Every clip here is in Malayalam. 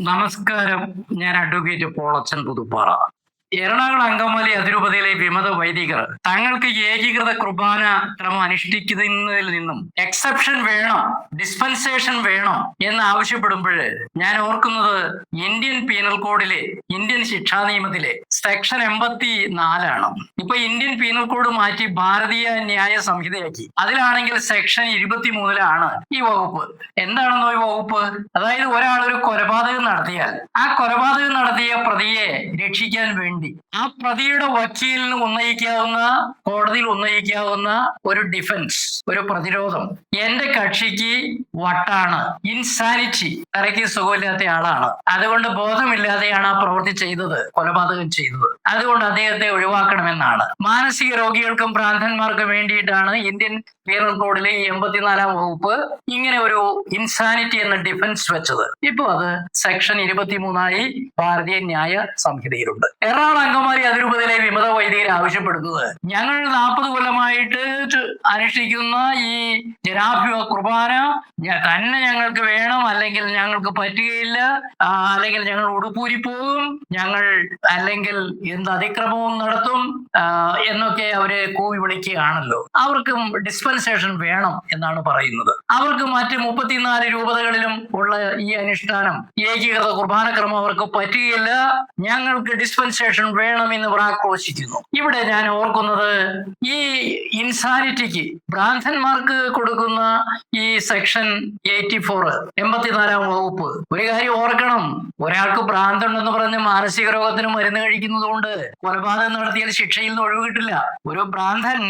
നമസ്കാരം. ഞാൻ അഡ്വക്കേറ്റ് പോളച്ചൻ പുതുപ്പാറ. എറണാകുളം അങ്കമാലി അതിരൂപതയിലെ വിമത വൈദികർ തങ്ങൾക്ക് ഏകീകൃത കുർബാന ക്രമം അനുഷ്ഠിക്കുന്നതിൽ നിന്നും എക്സെപ്ഷൻ വേണം ഡിസ്പെൻസേഷൻ വേണം എന്ന് ആവശ്യപ്പെടുമ്പോൾ ഞാൻ ഓർക്കുന്നത് ഇന്ത്യൻ പീനൽ കോഡിലെ ഇന്ത്യൻ ശിക്ഷാ നിയമത്തിലെ സെക്ഷൻ എൺപത്തി നാലാണ് ഇപ്പൊ ഇന്ത്യൻ പീനൽ കോഡ് മാറ്റി ഭാരതീയ ന്യായ സംഹിതയാക്കി. അതിലാണെങ്കിൽ സെക്ഷൻ ഇരുപത്തി മൂന്നിലാണ് ഈ വകുപ്പ്. എന്താണെന്നോ ഈ വകുപ്പ്? അതായത് ഒരാൾ ഒരു കൊലപാതകം നടത്തിയാൽ ആ കൊലപാതകം നടത്തിയ പ്രതിയെ രക്ഷിക്കാൻ വേണ്ടി ആ പ്രതിയുടെ വക്കീലിന് ഉന്നയിക്കാവുന്ന കോടതിയിൽ ഉന്നയിക്കാവുന്ന ഒരു ഡിഫൻസ് ഒരു പ്രതിരോധം എന്റെ കക്ഷിക്ക് വട്ടാണ്. ഇൻസാനിറ്റി തലയ്ക്ക് സുഖമില്ലാത്ത ആളാണ്. അതുകൊണ്ട് ബോധമില്ലാതെയാണ് ആ പ്രവൃത്തി ചെയ്തത് കൊലപാതകം ചെയ്തത്. അതുകൊണ്ട് അദ്ദേഹത്തെ ഒഴിവാക്കണമെന്നാണ്. മാനസിക രോഗികൾക്കും ഭ്രാന്തന്മാർക്കും വേണ്ടിയിട്ടാണ് ഇന്ത്യൻ പീനൽ കോഡിലെ ഈ എൺപത്തിനാലാം വകുപ്പ് ഇങ്ങനെ ഒരു ഇൻസാനിറ്റി എന്ന ഡിഫൻസ് വെച്ചത്. ഇപ്പൊ അത് സെക്ഷൻ ഇരുപത്തിമൂന്നായി ഭാരതീയ ന്യായ സംഹിതയിലുണ്ട്. എറണാകുളം അങ്കമാലി അതിരൂപതയിലെ വിമത വൈദികർ ആവശ്യപ്പെടുന്നത് ഞങ്ങൾ നാൽപ്പത് കൊല്ലമായിട്ട് അനുഷ്ഠിക്കുന്ന ഈ ജനാഭ്യ കുർബാന തന്നെ ഞങ്ങൾക്ക് വേണം അല്ലെങ്കിൽ ഞങ്ങൾക്ക് പറ്റുകയില്ല അല്ലെങ്കിൽ ഞങ്ങൾ ഉടുപ്പൂരി പോകും ഞങ്ങൾ അല്ലെങ്കിൽ എന്ത് അതിക്രമവും നടത്തും എന്നൊക്കെ അവരെ കൂവി വിളിക്കുകയാണല്ലോ. അവർക്കും ഡിസ്പെൻസേഷൻ വേണം എന്നാണ് പറയുന്നത്. അവർക്ക് മറ്റ് മുപ്പത്തിനാല് രൂപതകളിലും ഉള്ള ഈ അനുഷ്ഠാനം ഏകീകൃത കുർബാനക്രമം അവർക്ക് പറ്റുകയില്ല ഞങ്ങൾക്ക് ഡിസ്പെൻസേഷൻ വേണം എന്ന് ആക്രോശിക്കുന്നു ഇവിടെ ഞാൻ ഓർക്കുന്നത് ഈ ഇൻസാനിറ്റിക്ക് ഭ്രാന്തന്മാർക്ക് കൊടുക്കുന്ന ഈ സെക്ഷൻ എയ്റ്റി ഫോർ എൺപത്തിനാലാം വകുപ്പ്. ഒരു കാര്യം ഓർക്കണം. ഒരാൾക്ക് ഭ്രാന്തുണ്ടെന്ന് പറഞ്ഞ് മാനസിക രോഗത്തിന് മരുന്ന് കഴിക്കുന്നത് കൊണ്ട് കൊലപാതകം നടത്തിയാൽ ശിക്ഷയിൽ നിന്ന് ഒഴിവ് കിട്ടില്ല ഒരു ഭ്രാന്തൻ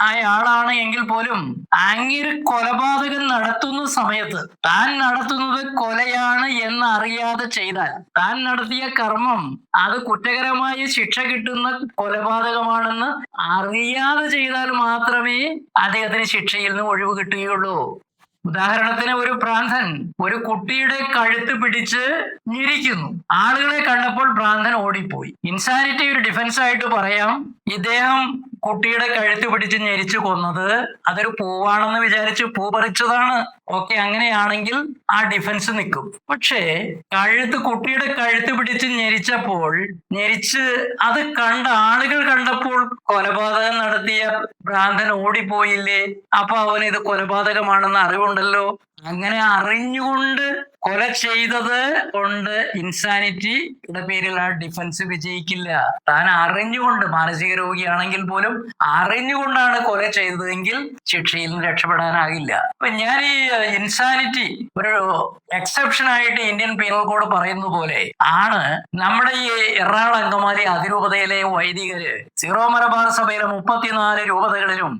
അയാളാണ് എങ്കിൽ പോലും അങ്ങനെ കൊലപാതകം നടത്തുന്ന സമയത്ത് താൻ നടത്തുന്നത് കൊലയാണ് എന്ന് അറിയാതെ ചെയ്താൽ താൻ നടത്തിയ കർമ്മം അത് കുറ്റകരമായ ശിക്ഷ കിട്ടുന്ന കൊലപാതകമാണെന്ന് അറിയാതെ ചെയ്താൽ മാത്രമേ അദ്ദേഹത്തിന് ശിക്ഷയിൽ നിന്ന് ഒഴിവ് കിട്ടുകയുള്ളൂ. ഉദാഹരണത്തിന് ഒരു ഭ്രാന്തൻ ഒരു കുട്ടിയുടെ കഴുത്ത് പിടിച്ച് ഞെരിക്കുന്നു. ആളുകളെ കണ്ടപ്പോൾ ഭ്രാന്തൻ ഓടിപ്പോയി. ഇൻസാനിറ്റി ഒരു ഡിഫൻസ് ആയിട്ട് പറയാം. ഇദ്ദേഹം കുട്ടിയുടെ കഴുത്ത് പിടിച്ച് ഞെരിച്ചു കൊന്നത് അതൊരു പൂവാണെന്ന് വിചാരിച്ച് പൂ പറിച്ചതാണ്. ഓക്കെ അങ്ങനെയാണെങ്കിൽ ആ ഡിഫൻസ് നിൽക്കും. പക്ഷേ കഴുത്ത് കുട്ടിയുടെ കഴുത്ത് പിടിച്ച് ഞെരിച്ചപ്പോൾ ഞെരിച്ച് അത് കണ്ട ആളുകൾ കണ്ടപ്പോൾ കൊലപാതകം നടത്തിയ ഭ്രാന്തൻ ഓടിപ്പോയില്ലേ? അപ്പൊ അവന് ഇത് കൊലപാതകമാണെന്ന് അറിവുണ്ടല്ലോ. അങ്ങനെ അറിഞ്ഞുകൊണ്ട് കൊല ചെയ്തത് കൊണ്ട് ഇൻസാനിറ്റിയുടെ പേരിൽ ആ ഡിഫൻസ് വിജയിക്കില്ല. താൻ അറിഞ്ഞുകൊണ്ട് മാനസിക രോഗിയാണെങ്കിൽ പോലും അറിഞ്ഞുകൊണ്ടാണ് കൊല ചെയ്തതെങ്കിൽ ശിക്ഷയിൽ നിന്ന് രക്ഷപ്പെടാനാകില്ല. അപ്പൊ ഞാൻ ഈ ഇൻസാനിറ്റി ഒരു എക്സെപ്ഷൻ ആയിട്ട് ഇന്ത്യൻ പീനൽ കോഡ് പറയുന്ന പോലെ ആണ് നമ്മുടെ ഈ എറണാകുളം അങ്കമാലി അതിരൂപതയിലെ വൈദികര് സീറോ മലബാർ സഭയിലെ മുപ്പത്തിനാല് രൂപതകളിലും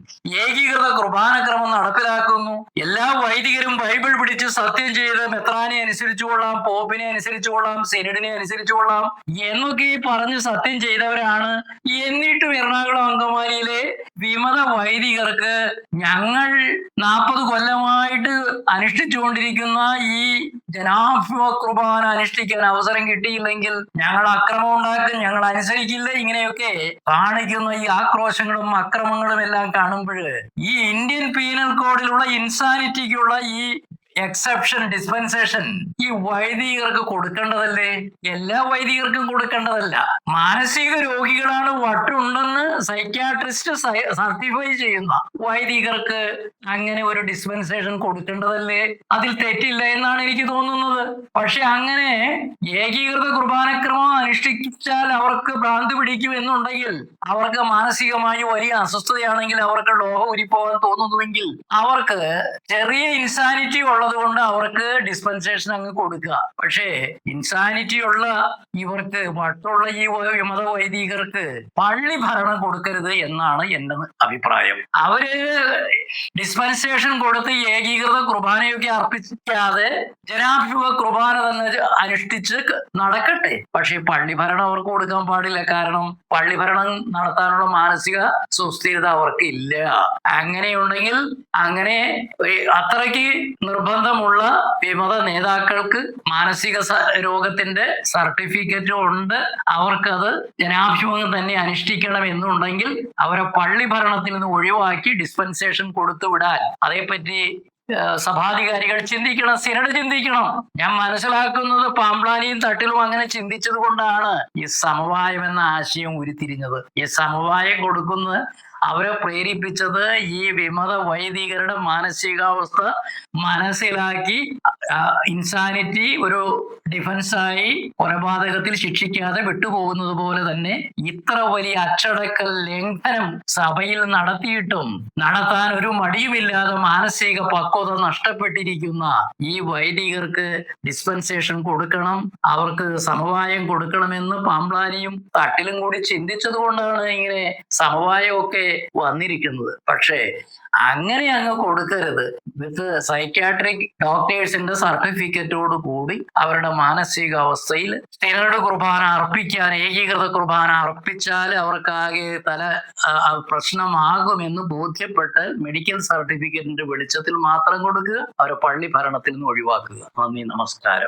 ഏകീകൃത കുർബാനക്രമം നടപ്പിലാക്കുന്നു. എല്ലാ വൈദികരും ബൈബിൾ പിടിച്ച് സത്യം ചെയ്ത് മെത്രാനെ അനുസരിച്ചു കൊള്ളാം പോപ്പിനെ അനുസരിച്ചു കൊള്ളാം സെനഡിനെ അനുസരിച്ചു കൊള്ളാം എന്നൊക്കെ പറഞ്ഞ് സത്യം ചെയ്തവരാണ്. എന്നിട്ടും എറണാകുളം അങ്കമാലിയിലെ വിമത വൈദികർക്ക് ഞങ്ങൾ നാൽപ്പത് കൊല്ലമായിട്ട് അനുഷ്ഠിച്ചുകൊണ്ടിരിക്കുന്ന ഈ ജനാഭ്യ കുർബാന അനുഷ്ഠിക്കാൻ അവസരം കിട്ടിയില്ലെങ്കിൽ ഞങ്ങൾ അക്രമം ഉണ്ടാക്കും ഞങ്ങൾ അനുസരിക്കില്ല ഇങ്ങനെയൊക്കെ കാണിക്കുന്ന ഈ ആക്രോശങ്ങളും അക്രമങ്ങളും എല്ലാം കാണുമ്പോൾ ഈ ഇന്ത്യൻ പീനൽ കോഡിലുള്ള ഇൻസാനിറ്റിക്കുള്ള ഈ എക്സെപ്ഷൻ ഡിസ്പെൻസേഷൻ ഈ വൈദികർക്ക് കൊടുക്കേണ്ടതല്ലേ? എല്ലാ വൈദികർക്കും കൊടുക്കേണ്ടതല്ല. മാനസിക രോഗികളാണ് വട്ടുണ്ടെന്ന് സൈക്യാട്രിസ്റ്റ് സർട്ടിഫൈ ചെയ്യുന്ന. വൈദികർക്ക് അങ്ങനെ ഒരു ഡിസ്പെൻസേഷൻ കൊടുക്കേണ്ടതല്ലേ? അതിൽ തെറ്റില്ല എന്നാണ് എനിക്ക് തോന്നുന്നത്. പക്ഷെ അങ്ങനെ ഏകീകൃത കുർബാനക്രമം അനുഷ്ഠിച്ചാൽ അവർക്ക് ഭ്രാന്ത് പിടിക്കും എന്നുണ്ടെങ്കിൽ അവർക്ക് മാനസികമായി വലിയ അസ്വസ്ഥതയാണെങ്കിൽ അവർക്ക് ലോഹം ഉരിപ്പോകാൻ തോന്നുന്നുവെങ്കിൽ അവർക്ക് ചെറിയ ഇൻസാനിറ്റി ഉള്ളത് കൊണ്ട് അവർക്ക് ഡിസ്പെൻസേഷൻ അങ്ങ് കൊടുക്കുക. പക്ഷേ ഇൻസാനിറ്റി ഉള്ള ഇവർക്ക് മറ്റുള്ള ഈ വിമത വൈദികർക്ക് പള്ളി ഭരണം കൊടുക്കരുത് എന്നാണ് എന്റെ അഭിപ്രായം. അവർ ഡിസ്പെൻസേഷൻ കൊടുത്ത് ഏകീകൃത കുർബാനയൊക്കെ അർപ്പിക്കാതെ ജനാഭിമുഖ കുർബാന തന്നെ അനുഷ്ഠിച്ച് നടക്കട്ടെ. പക്ഷെ പള്ളി ഭരണം അവർക്ക് കൊടുക്കാൻ പാടില്ല. കാരണം പള്ളി ഭരണം നടത്താനുള്ള മാനസിക സുസ്ഥിരത അവർക്ക് ഇല്ല അങ്ങനെയുണ്ടെങ്കിൽ അങ്ങനെ അത്രയ്ക്ക് നിർബന്ധമുള്ള വിമത നേതാക്കൾക്ക് മാനസിക രോഗത്തിന്റെ സർട്ടിഫിക്കറ്റ് ഉണ്ട്. അവർക്കത് ജനാഭിമുഖം തന്നെ അനുഷ്ഠിക്കണം എന്നുണ്ടെങ്കിൽ അവരെ പള്ളി ഭരണത്തിൽ നിന്ന് ഒഴിവാക്കി ഡിസ്പെൻസേഷൻ കൊടുത്തു വിടാൻ അതേപ്പറ്റി സഭാധികാരികൾ ചിന്തിക്കണം സിനഡ് ചിന്തിക്കണം. ഞാൻ മനസ്സിലാക്കുന്നത് പാമ്പ്ലാനിയും തട്ടിലും അങ്ങനെ ചിന്തിച്ചത് കൊണ്ടാണ് ഈ സമവായം എന്ന ആശയം ഉരുത്തിരിഞ്ഞത്. ഈ സമവായം കൊടുക്കുന്നത് അവരെ പ്രേരിപ്പിച്ചത് ഈ വിമത വൈദികരുടെ മാനസികാവസ്ഥ മനസ്സിലാക്കി ഇൻസാനിറ്റി ഒരു ഡിഫൻസായി കൊലപാതകത്തിൽ ശിക്ഷിക്കാതെ വിട്ടുപോകുന്നത് പോലെ തന്നെ ഇത്ര വലിയ അച്ചടക്ക ലംഘനം സഭയിൽ നടത്തിയിട്ടും നടത്താൻ ഒരു മടിയുമില്ലാതെ മാനസിക പക്വത നഷ്ടപ്പെട്ടിരിക്കുന്ന ഈ വൈദികർക്ക് ഡിസ്പെൻസേഷൻ കൊടുക്കണം അവർക്ക് സമവായം കൊടുക്കണമെന്ന് പാമ്പ്ലാനിയും തട്ടിലും കൂടി ചിന്തിച്ചത് കൊണ്ടാണ് ഇങ്ങനെ സമവായമൊക്കെ വന്നിരിക്കുന്നത്. പക്ഷേ അങ്ങനെ അങ്ങ് കൊടുക്കരുത്. വിത്ത് സൈക്യാട്രിക് ഡോക്ടേഴ്സിന്റെ സർട്ടിഫിക്കറ്റോട് കൂടി അവരുടെ മാനസികാവസ്ഥയിൽ സ്ഥിരയുടെ കുർബാന അർപ്പിക്കാൻ ഏകീകൃത കുർബാന അർപ്പിച്ചാൽ അവർക്കാകെ തല പ്രശ്നമാകും എന്ന് ബോധ്യപ്പെട്ട് മെഡിക്കൽ സർട്ടിഫിക്കറ്റിന്റെ വെളിച്ചത്തിൽ മാത്രം കൊടുക്കുക അവരെ പള്ളി ഭരണത്തിൽ നിന്ന് ഒഴിവാക്കുക. നന്ദി നമസ്കാരം.